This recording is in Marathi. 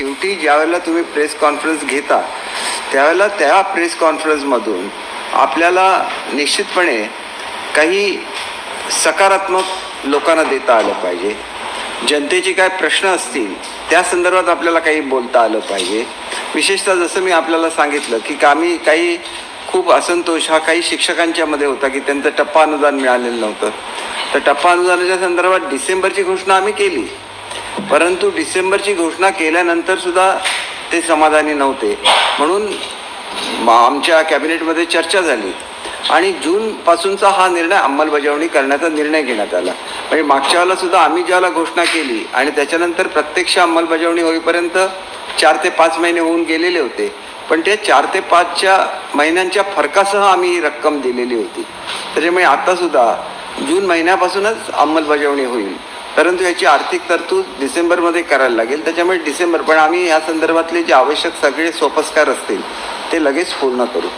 शेवटी ज्यावेळेला तुम्ही प्रेस कॉन्फरन्स घेता त्यावेळेला त्या प्रेस कॉन्फरन्समधून आपल्याला निश्चितपणे काही सकारात्मक लोकांना देता आलं पाहिजे. जनतेचे काय प्रश्न असतील त्या संदर्भात आपल्याला काही बोलता आलं पाहिजे. विशेषतः जसं मी आपल्याला सांगितलं की कामी काही खूप असंतोष हा काही शिक्षकांच्या मध्ये होता की त्यांचं टप्पा अनुदान मिळालेलं नव्हतं. तर टप्पा अनुदानाच्या संदर्भात डिसेंबरची घोषणा आम्ही केली. परंतु डिसेंबरची घोषणा केल्यानंतर सुद्धा ते समाधानी नव्हते. म्हणून आमच्या कॅबिनेटमध्ये चर्चा झाली. आणि जूनपासूनचा हा निर्णय अंमलबजावणी करण्याचा निर्णय घेण्यात आला. म्हणजे मागच्या वेळेला सुद्धा आम्ही ज्याला घोषणा केली आणि त्याच्यानंतर प्रत्यक्ष अंमलबजावणी होईपर्यंत चार ते पाच महिने होऊन गेलेले होते. पण त्या चार ते पाचच्या महिन्यांच्या फरकासह आम्ही रक्कम दिलेली होती. त्याच्यामुळे आत्तासुद्धा जून महिन्यापासूनच अंमलबजावणी होईल. परंतु याची आर्थिक तरतूद डिसेंबरमध्ये करायला लागेल. त्याच्यामुळे डिसेंबर पण आम्ही या संदर्भातले जे आवश्यक सगळे सोपस्कार असतील ते लगेच पूर्ण करू.